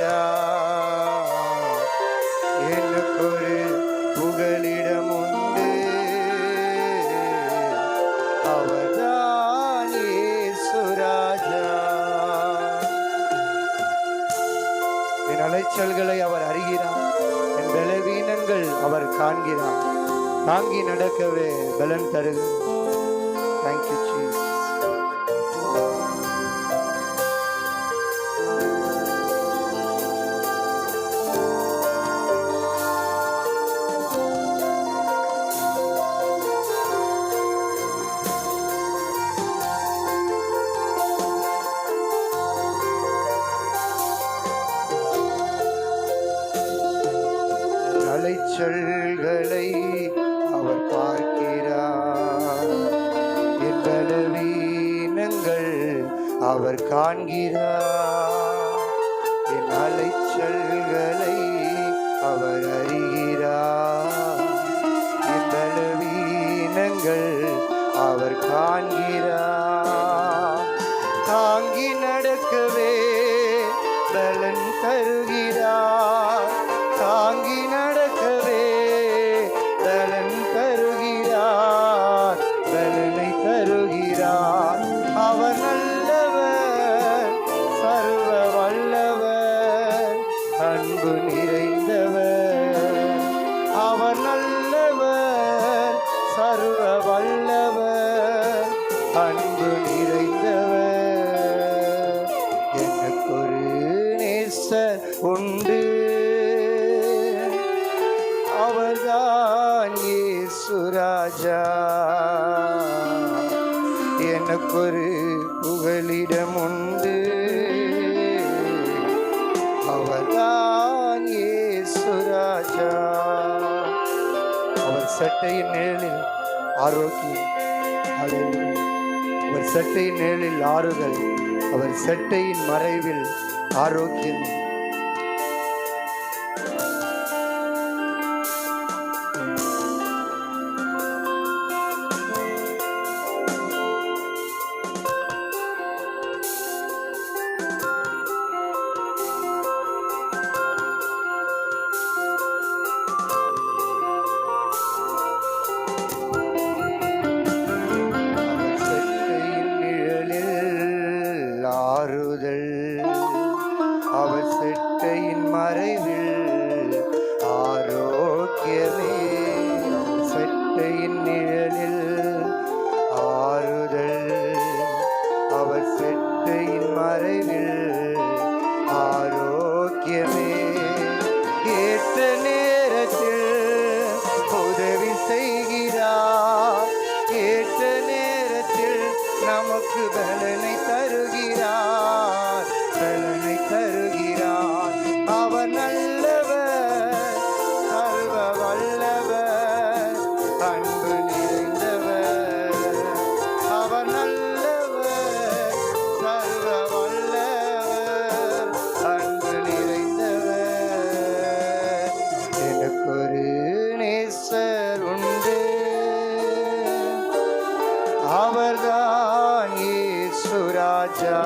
ராஜா எனக்கு புகலிடம் உண்டு அவர்தான் இயேசு ராஜா. என் அலைச்சல்களை அவர் அறிகிறார் என் பலவீனங்கள் அவர் காண்கிறார். தாங்கி நடக்கவே பலன் தருக தேங்க்யூ ஜீசஸ் சொல்களை அவர் பார்க்கிறார். என் பலவீனங்கள் அவர் காண்கிறார். என் அலைச்சல்களை அவர் அறிகிறார். என் பலவீனங்கள் அவர் காண்கிறார். உண்டு அவர்தான் இயேசு எனக்கொரு புகலிடம் உண்டு. அவர்தான் இயேசு அவர் சட்டையின் நிழலில் ஆரோக்கியம். அவர் சட்டையின் நிழலில் ஆறுதல். அவர் சட்டையின் மறைவில் ஆரோக்கியம். அவள் செட்டையின் மறைவில் ஆரோக்கியமே. செட்டையின் நிழலில் ஆறுதல். அவள் செட்டையின் மறைவில் ஆரோக்கியமே. ஏற்ற நேரத்தில் உதவி செய்கிறார். ஏற்ற நேரத்தில் நமக்கு பலனை தருகிறார். பலனை அவர்தான் இயேசு ராஜா